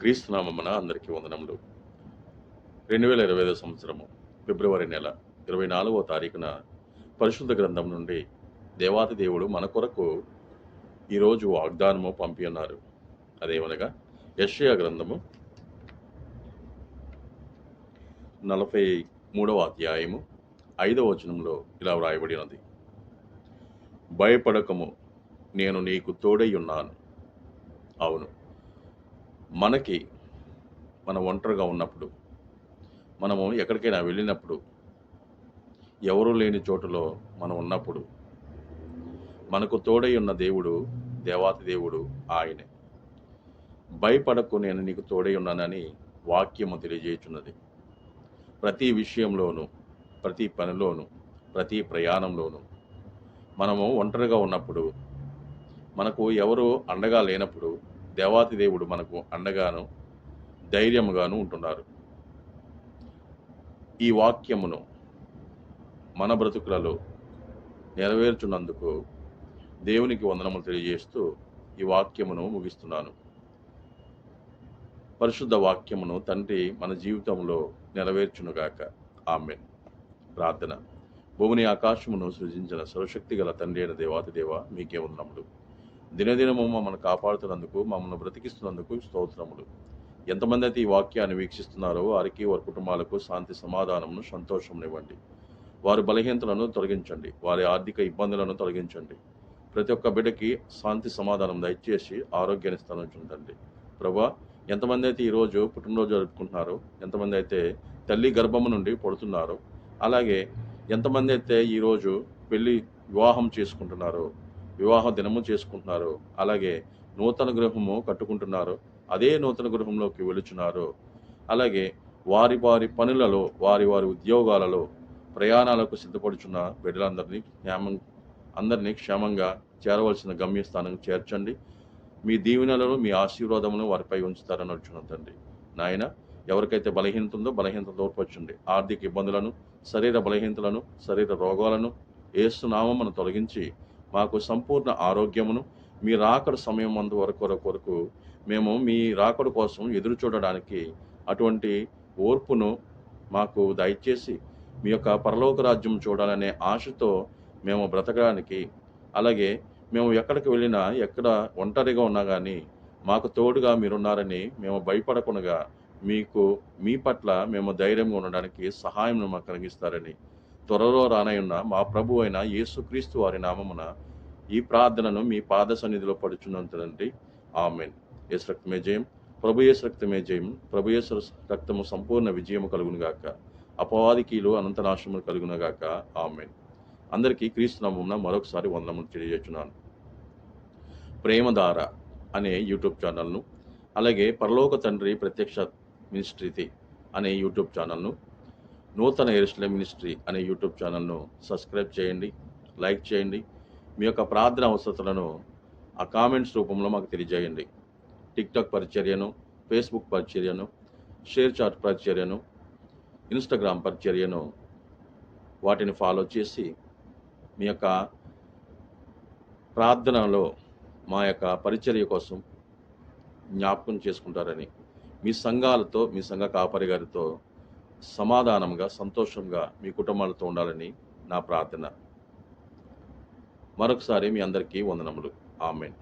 క్రీస్తునామమున అందరికీ వందనములు. రెండు వేల ఇరవై ఐదో సంవత్సరము ఫిబ్రవరి నెల ఇరవై నాలుగవ తారీఖున పరిశుద్ధ గ్రంథం నుండి దేవాతి దేవుడు మన కొరకు ఈరోజు వాగ్దానము పంపి ఉన్నారు. అదేమనగా యెషయా గ్రంథము నలభై మూడవ అధ్యాయము ఐదవ వచనంలో ఇలా వ్రాయబడి భయపడకము నేను నీకు తోడై ఉన్నాను. అవును మనకి మన ఒంటరిగా ఉన్నప్పుడు మనము ఎక్కడికైనా వెళ్ళినప్పుడు ఎవరూ లేని చోటులో మనం ఉన్నప్పుడు మనకు తోడై ఉన్న దేవుడు దేవాతి దేవుడు ఆయనే. భయపడకు నేను నీకు తోడై ఉన్నానని వాక్యము తెలియజేయుచున్నది. ప్రతి విషయంలోనూ ప్రతి పనిలోనూ ప్రతి ప్రయాణంలోనూ మనము ఒంటరిగా ఉన్నప్పుడు మనకు ఎవరు అండగా లేనప్పుడు దేవాతి దేవుడు మనకు అండగాను ధైర్యముగాను ఉంటున్నారు. ఈ వాక్యమును మన బ్రతుకులలో నెరవేర్చున్నందుకు దేవునికి వందనములు తెలియజేస్తూ ఈ వాక్యమును ముగిస్తున్నాను. పరిశుద్ధ వాక్యమును తండ్రి మన జీవితంలో నెరవేర్చునుగాక. ఆమెన్. ప్రార్థన. భూమిని ఆకాశమును సృజించిన సర్వశక్తి గల తండ్రి అయిన దేవాతి దేవ మీకే వందనములు. దినదినము మమ్మల్ని కాపాడుతున్నందుకు మమ్మల్ని బ్రతికిస్తున్నందుకు స్తోత్రములు. ఎంతమంది అయితే ఈ వాక్యాన్ని వీక్షిస్తున్నారో వారికి వారి కుటుంబాలకు శాంతి సమాధానమును సంతోషమునివ్వండి వారి బలహీనతలను తొలగించండి. వారి ఆర్థిక ఇబ్బందులను తొలగించండి. ప్రతి ఒక్క బిడ్డకి శాంతి సమాధానం దయచేసి ఆరోగ్యాన్ని స్థానించండి ప్రభా ఎంతమంది అయితే ఈరోజు పుట్టినరోజు జరుపుకుంటున్నారో ఎంతమంది అయితే తల్లి గర్భము నుండి పడుతున్నారో అలాగే ఎంతమంది అయితే ఈరోజు పెళ్ళి వివాహం చేసుకుంటున్నారో వివాహ దినము చేసుకుంటున్నారు. అలాగే నూతన గృహము కట్టుకుంటున్నారు. అదే నూతన గృహంలోకి వెళుచున్నారు. అలాగే వారి వారి పనులలో వారి వారి ఉద్యోగాలలో ప్రయాణాలకు సిద్ధపడుచున్న బిడ్డలందరినీ క్షేమం అందరినీ క్షేమంగా చేరవలసిన గమ్యస్థానం చేర్చండి. మీ దీవెనలను మీ ఆశీర్వాదమును వారిపై ఉంచుతారని వచ్చున్న తండ్రి. నాయన ఎవరికైతే బలహీనత ఉందో బలహీనత తోడ్పరచండి. ఆర్థిక ఇబ్బందులను శరీర బలహీనతలను శరీర రోగాలను ఏసునామమును తొలగించి మాకు సంపూర్ణ ఆరోగ్యమును మీ రాకడ సమయం అందు వరకు వరకు మేము మీ రాకడ కోసం ఎదురు చూడడానికి అటువంటి ఓర్పును మాకు దయచేసి మీ యొక్క పరలోక రాజ్యం చూడాలనే ఆశతో మేము బ్రతకడానికి అలాగే మేము ఎక్కడికి వెళ్ళినా ఎక్కడ ఒంటరిగా ఉన్నా కానీ మాకు తోడుగా మీరున్నారని మేము భయపడకుండా మీకు మీ పట్ల మేము ధైర్యంగా ఉండడానికి సహాయం మాకు కలిగిస్తారని త్వరలో రానయున్న మా ప్రభు అయిన యేసుక్రీస్తు వారి నామమున ఈ ప్రార్థనను మీ పాద సన్నిధిలో పడుచున్నంతనండి ఆమెన్. యేసు రక్తమే జయం. ప్రభు యేసు రక్తమే జయం. ప్రభు యేసు రక్తము సంపూర్ణ విజయము కలుగునుగాక. అపవాదికీలు అనంతనాశము కలుగునుగాక. ఆమెన్. అందరికీ క్రీస్తు నామమున మరొకసారి వందనములు తెలియజేస్తున్నాను ప్రేమధార అనే యూట్యూబ్ ఛానల్ను అలాగే పరలోక తండ్రి ప్రత్యక్ష మినిస్ట్రీతి అనే యూట్యూబ్ ఛానల్ను నూతన ఎరుస్లే మినిస్ట్రీ అనే యూట్యూబ్ ఛానల్ను సబ్స్క్రైబ్ చేయండి లైక్ చేయండి మీ యొక్క ప్రార్థన అవసరతలను ఆ కామెంట్స్ రూపంలో మాకు తెలియజేయండి. టిక్టాక్ పరిచర్యను ఫేస్బుక్ పరిచర్యను షేర్ చాట్ పరిచర్యను ఇన్స్టాగ్రామ్ పరిచర్యను వాటిని ఫాలో చేసి మీ యొక్క ప్రార్థనలో మా యొక్క పరిచర్య కోసం జ్ఞాపకం చేసుకుంటారని మీ సంఘాలతో మీ సంఘ కాపరి గారితో సమాధానంగా సంతోషంగా మీ కుటుంబాలతో ఉండాలని నా ప్రార్థన. మరొకసారి మీ అందరికీ వందనములు. ఆమెన్.